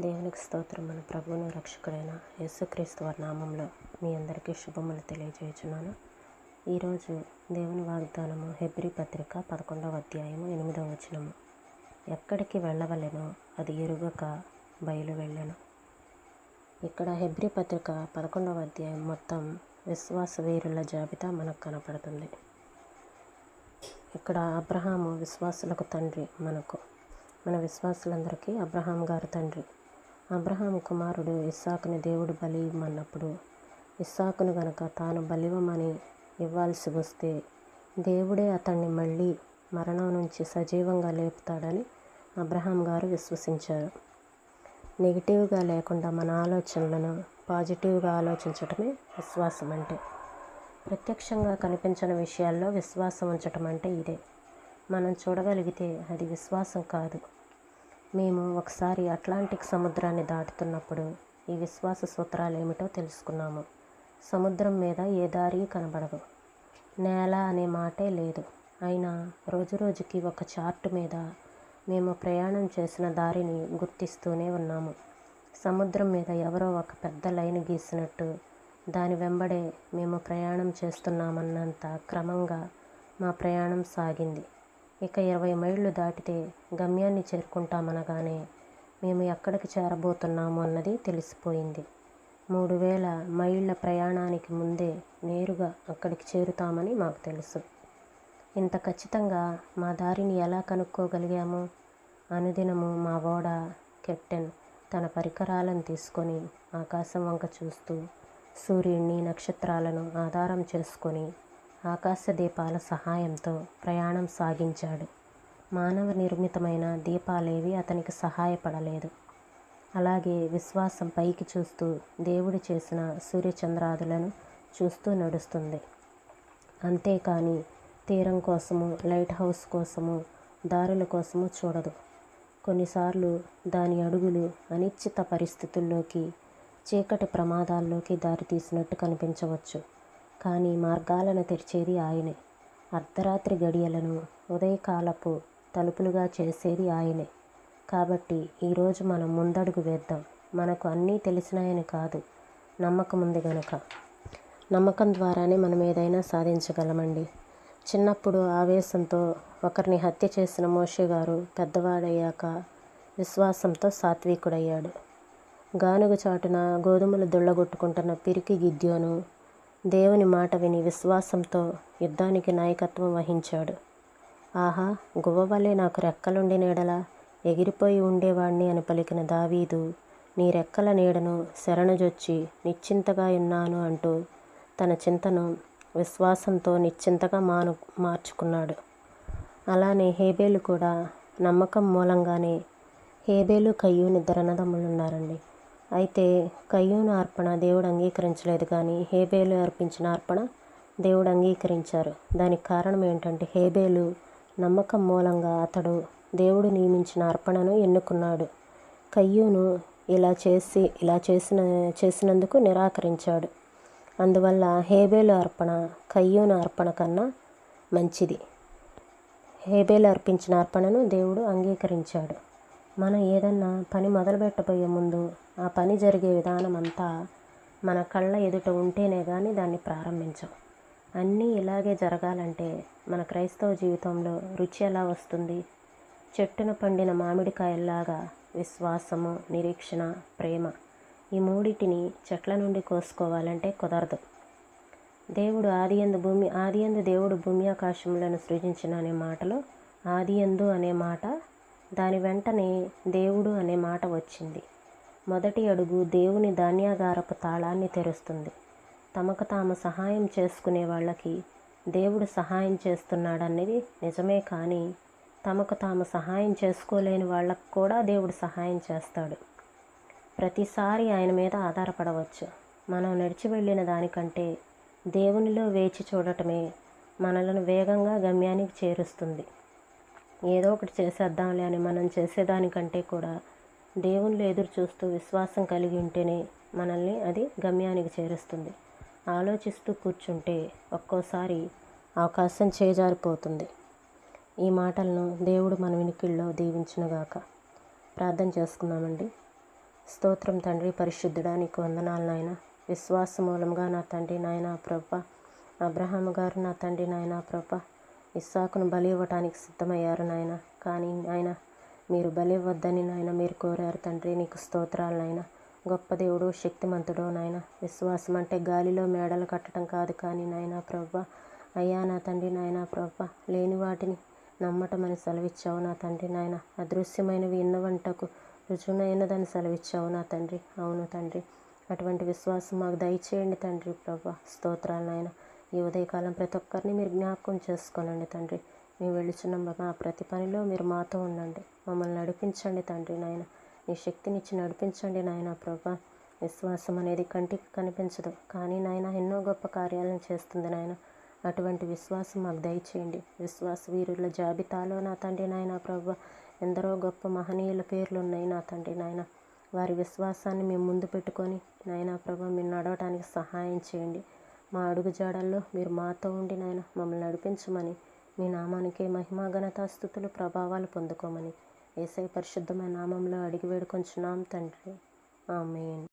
దేవునికి స్తోత్రం మన ప్రభువును రక్షకుడైన యేసుక్రీస్తు వారి నామంలో మీ అందరికీ శుభములు తెలియజేయుచున్నాను. ఈరోజు దేవుని వాగ్దానము హెబ్రి పత్రిక పదకొండవ అధ్యాయము ఎనిమిదవ వచనము. ఎక్కడికి వెళ్ళవలెనో అది ఎరుగక బయలు వెళ్ళను ఇక్కడ హెబ్రి పత్రిక పదకొండవ అధ్యాయం మొత్తం విశ్వాస వీరుల జాబితా మనకు కనపడుతుంది. ఇక్కడ అబ్రహాము విశ్వాసులకు తండ్రి మనకు. మన విశ్వాసులందరికీ అబ్రహాం గారు తండ్రి. అబ్రహాం కుమారుడు ఇస్సాకుని దేవుడు బలి ఇవ్వమన్నప్పుడు ఇస్సాకును గనక తాను బలివమని ఇవ్వాల్సి వస్తే దేవుడే అతన్ని మళ్ళీ మరణం నుంచి సజీవంగా లేపుతాడని అబ్రహాం గారు విశ్వసించారు. నెగిటివ్గా లేకుండా మన ఆలోచనలను పాజిటివ్గా ఆలోచించటమే విశ్వాసం అంటే ప్రత్యక్షంగా కనిపించని విషయాల్లో విశ్వాసం ఉంచటం అంటే ఇదే. మనం చూడగలిగితే అది విశ్వాసం కాదు. మేము ఒకసారి అట్లాంటిక్ సముద్రాన్ని దాటుతున్నప్పుడు ఈ విశ్వాస సూత్రాలు ఏమిటో తెలుసుకున్నాము. సముద్రం మీద ఏ దారి కనబడదు. నేల అనే మాటే లేదు. అయినా రోజు రోజుకి ఒక చార్ట్ మీద మేము ప్రయాణం చేసిన దారిని గుర్తిస్తూనే ఉన్నాము. సముద్రం మీద ఎవరో ఒక పెద్ద లైన్ గీసినట్టు దాని వెంబడే మేము ప్రయాణం చేస్తున్నామన్నంత క్రమంగా మా ప్రయాణం సాగింది. ఇక ఇరవై మైళ్ళు దాటితే గమ్యాన్ని చేరుకుంటామనగానే మేము ఎక్కడికి చేరబోతున్నాము అన్నది తెలిసిపోయింది. మూడు వేల మైళ్ళ ప్రయాణానికి ముందే నేరుగా అక్కడికి చేరుతామని మాకు తెలుసు. ఇంత ఖచ్చితంగా మా దారిని ఎలా కనుక్కోగలిగాము? అనుదినము మా ఓడ కెప్టెన్ తన పరికరాలను తీసుకొని ఆకాశం వంక చూస్తూ సూర్యుడిని నక్షత్రాలను ఆధారం చేసుకొని ఆకాశ దీపాల సహాయంతో ప్రయాణం సాగించాడు. మానవ నిర్మితమైన దీపాలేవి అతనికి సహాయపడలేదు. అలాగే విశ్వాసం పైకి చూస్తూ దేవుడు చేసిన సూర్యచంద్రాదులను చూస్తూ నడుస్తుంది. అంతేకాని తీరం కోసము లైట్ హౌస్ కోసము దారుల కోసము చూడదు. కొన్నిసార్లు దాని అడుగులు అనిశ్చిత పరిస్థితుల్లోకి చీకటి ప్రమాదాల్లోకి దారితీసినట్టు కనిపించవచ్చు. కానీ మార్గాలను తెరిచేది ఆయనే. అర్ధరాత్రి గడియలను ఉదయకాలపు తలుపులుగా చేసేది ఆయనే. కాబట్టి ఈరోజు మనం ముందడుగు వేద్దాం. మనకు అన్నీ తెలిసినాయని కాదు. నమ్మకం ఉంది గనుక. నమ్మకం ద్వారానే మనం ఏదైనా సాధించగలమండి. చిన్నప్పుడు ఆవేశంతో ఒకరిని హత్య చేసిన మోషే గారు పెద్దవాడయ్యాక విశ్వాసంతో సాత్వికుడయ్యాడు. గానుగ చాటున గోధుమలు దొళ్ళగొట్టుకుంటున్న పిరికి గిద్యోను. దేవుని మాట విని విశ్వాసంతో యుద్ధానికి నాయకత్వం వహించాడు. ఆహా గువ్వవలే నాకు రెక్కలుండి నీడలా ఎగిరిపోయి ఉండేవాణ్ణి అని పలికిన దావీదు నీ రెక్కల నీడను శరణుజొచ్చి నిశ్చింతగా ఉన్నాను అంటూ తన చింతను విశ్వాసంతో నిశ్చింతగా మాను మార్చుకున్నాడు. అలానే హేబేలు కూడా నమ్మకం మూలంగానే హేబేలు కయ్యూని ఇద్దరు ఉన్నారండి అయితే కయ్యూను అర్పణ దేవుడు అంగీకరించలేదు కానీ హేబేలు అర్పించిన అర్పణ దేవుడు అంగీకరించారు. దానికి కారణం ఏంటంటే హేబేలు నమ్మకం మూలంగా అతడు దేవుడు నియమించిన అర్పణను ఎన్నుకున్నాడు. కయ్యూను ఇలా చేసి ఇలా చేసిన చేసినందుకు నిరాకరించాడు. అందువల్ల హేబేలు అర్పణ కయ్యూను అర్పణ కన్నా మంచిది. హేబేలు అర్పించిన అర్పణను దేవుడు అంగీకరించాడు. మనం ఏదన్నా పని మొదలుపెట్టబోయే ముందు ఆ పని జరిగే విధానం అంతా మన కళ్ళ ఎదుట ఉంటేనే కానీ దాన్ని ప్రారంభించం. అన్నీ ఇలాగే జరగాలంటే మన క్రైస్తవ జీవితంలో రుచి ఎలా వస్తుంది? చెట్టున పండిన మామిడికాయల్లాగా విశ్వాసము నిరీక్షణ ప్రేమ ఈ మూడిటిని చెట్ల నుండి కోసుకోవాలంటే కుదరదు. దేవుడు ఆది ఎందు భూమి ఆది ఎందు దేవుడు భూమి ఆకాశములను సృజించిన అనే మాటలో ఆది ఎందు అనే మాట దాని వెంటనే దేవుడు అనే మాట వచ్చింది. మొదటి అడుగు దేవుని ధాన్యాగారపు తాళాన్ని తెరుస్తుంది. తమకు తాము సహాయం చేసుకునే వాళ్ళకి దేవుడు సహాయం చేస్తున్నాడనేది నిజమే కానీ తమకు తాము సహాయం చేసుకోలేని వాళ్ళకు కూడా దేవుడు సహాయం చేస్తాడు. ప్రతిసారి ఆయన మీద ఆధారపడవచ్చు. మనం నడిచి వెళ్ళిన దానికంటే దేవునిలో వేచి చూడటమే మనలను వేగంగా గమ్యానికి చేరుస్తుంది. ఏదో ఒకటి చేసేద్దాంలే అని మనం చేసేదానికంటే కూడా దేవుళ్ళు ఎదురు చూస్తూ విశ్వాసం కలిగి ఉంటేనే మనల్ని అది గమ్యానికి చేరుస్తుంది. ఆలోచిస్తూ కూర్చుంటే ఒక్కోసారి అవకాశం చేజారిపోతుంది. ఈ మాటలను దేవుడు మన వినికిల్లో దీవించునుగాక. ప్రార్థన చేసుకుందామండి. స్తోత్రం తండ్రి పరిశుద్ధుడా నీకు వందనాలు నాయన. విశ్వాస మూలంగా నా తండ్రి నాయన ప్రభ. అబ్రహాం గారు నా తండ్రి నాయన ప్రభ. ఇస్సాకును బలి ఇవ్వటానికి సిద్ధమయ్యారు నాయన. కానీ ఆయన మీరు బలి ఇవ్వద్దని నాయన మీరు కోరారు తండ్రి. నీకు స్తోత్రాలు నాయన. గొప్ప దేవుడు శక్తిమంతుడో నాయన. విశ్వాసం అంటే గాలిలో మేడలు కట్టడం కాదు కానీ నాయన ప్రభ అయ్యా నా తండ్రి నాయన ప్రభ లేని వాటిని నమ్మటం అని సెలవిచ్చావు నా తండ్రి నాయన. అదృశ్యమైనవి ఇన్నవంటకు రుజువునైనదని సెలవిచ్చావు నా తండ్రి. అవును తండ్రి. అటువంటి విశ్వాసం మాకు దయచేయండి తండ్రి ప్రభా స్తోత్రాలు నాయన. ఈ ఉదయకాలం ప్రతి ఒక్కరిని మీరు జ్ఞాపకం చేసుకోనండి తండ్రి. మేము వెళ్ళుచున్న మా ప్రతి పనిలో మీరు మాతో ఉండండి. మమ్మల్ని నడిపించండి తండ్రి నాయన. నీ శక్తినిచ్చి నడిపించండి నాయన ప్రభా. విశ్వాసం అనేది కంటికి కనిపించదు. కానీ నాయన ఎన్నో గొప్ప కార్యాలను చేస్తుంది నాయన. అటువంటి విశ్వాసం మాకు దయచేయండి. విశ్వాస వీరుల జాబితాలో నా తండ్రి నాయన ప్రభా ఎందరో గొప్ప మహనీయుల పేర్లు ఉన్నాయి నా తండ్రి నాయన. వారి విశ్వాసాన్ని మేము ముందు పెట్టుకొని నాయన ప్రభా మీరు నడవటానికి సహాయం చేయండి. మా అడుగు జాడల్లో మీరు మాతో ఉండి నాయన మమ్మల్ని నడిపించమని మీ నామానికి మహిమా ఘనతాస్థుతులు ప్రభావాలు పొందుకోమని ఏసై పరిశుద్ధమైన నామంలో అడిగి వేడుకొంచున్నాం తండ్రి. ఆమెన్.